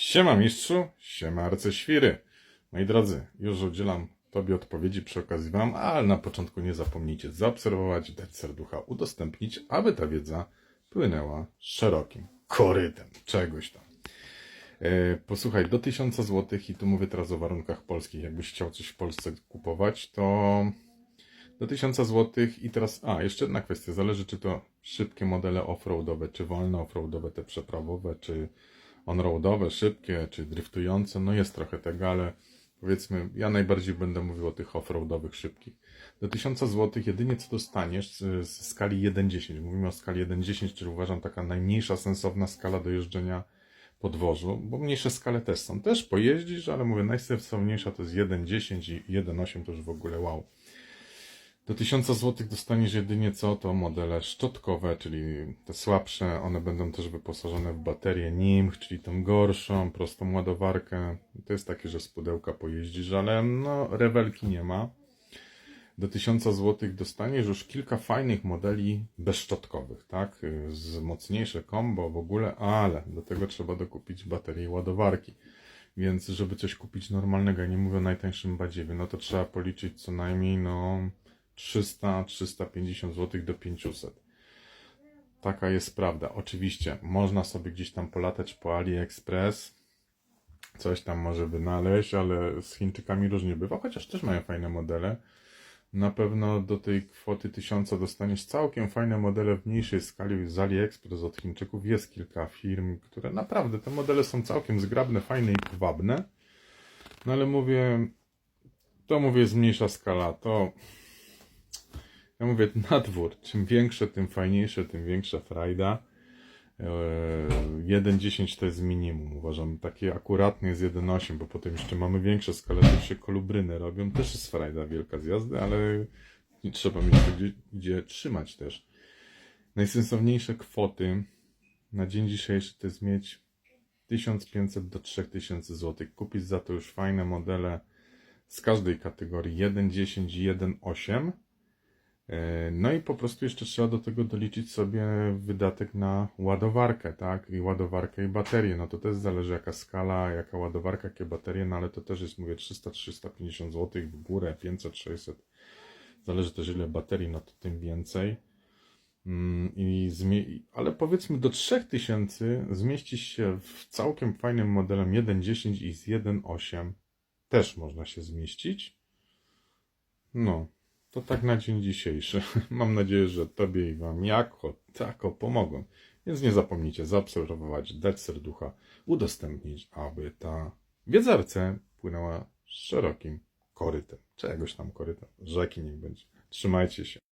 Siema mistrzu, siema arceświry. Moi drodzy, już udzielam Tobie odpowiedzi przy okazji Wam, ale na początku nie zapomnijcie zaobserwować, dać serducha, udostępnić, aby ta wiedza płynęła szerokim korytem czegoś tam. E, Posłuchaj, do 1000 zł i tu mówię teraz o warunkach polskich, jakbyś chciał coś w Polsce kupować, to do 1000 zł i teraz, a jeszcze jedna kwestia, zależy czy to szybkie modele offroadowe, czy wolne offroadowe, te przeprawowe, czy onroadowe, szybkie, czy driftujące, no jest trochę tego, ale powiedzmy, ja najbardziej będę mówił o tych offroadowych, szybkich. Do 1000 zł jedynie co dostaniesz z, z skali 1.10, mówimy o skali 1.10, czyli uważam taka najmniejsza sensowna skala do jeżdżenia po dworzu, bo mniejsze skale też są. Też pojeździsz, ale mówię, najsensowniejsza to jest 1.10 i 1.8 to już w ogóle wow. Do 1000 zł dostaniesz jedynie co? To modele szczotkowe, czyli te słabsze. One będą też wyposażone w baterię NIMH, czyli tą gorszą, prostą ładowarkę. To jest takie, że z pudełka pojeździsz, ale no rewelki nie ma. Do 1000 zł dostaniesz już kilka fajnych modeli bezszczotkowych, tak? Z mocniejsze combo w ogóle, ale do tego trzeba dokupić baterię i ładowarki. Więc żeby coś kupić normalnego, ja nie mówię o najtańszym badziewie, no to trzeba policzyć co najmniej no 300-350 zł do 500. Taka jest prawda. Oczywiście można sobie gdzieś tam polatać po AliExpress, coś tam może wynaleźć, ale z Chińczykami różnie bywa, chociaż też mają fajne modele. Na pewno do tej kwoty 1000 dostaniesz całkiem fajne modele w mniejszej skali z AliExpress od Chińczyków. Jest kilka firm, które naprawdę te modele są całkiem zgrabne, fajne i powabne. No ale mówię, to mówię mniejsza skala, to ja mówię na dwór. Czym większe, tym fajniejsze, tym większa frajda. Eee, 1.10 to jest minimum, uważam. Takie akuratnie jest 1.8, bo potem jeszcze mamy większe skale, to się kolubryny robią. Też jest frajda wielka z jazdy, ale trzeba mieć to gdzie, gdzie trzymać też. Najsensowniejsze kwoty na dzień dzisiejszy to jest mieć 1500 do 3000 zł. Kupić za to już fajne modele z każdej kategorii 1.10 i 1.8. E, No i po prostu jeszcze trzeba do tego doliczyć sobie wydatek na ładowarkę, tak? I ładowarkę i baterię. No to też zależy jaka skala, jaka ładowarka, jakie baterie, no ale to też jest, mówię, 300-350 zł w górę, 500-600. Zależy też ile baterii, no to tym więcej. Mm, I ale powiedzmy do 3000 zmieścić się w całkiem fajnym modelem 1.10 i z 1.8 też można się zmieścić. No, to tak na dzień dzisiejszy. Mam nadzieję, że Tobie i Wam jako tako pomogą. Więc nie zapomnijcie zaobserwować, dać serducha, udostępnić, aby ta wiedzarce płynęła szerokim korytem. Czegoś tam korytem. Rzeki niech będzie. Trzymajcie się.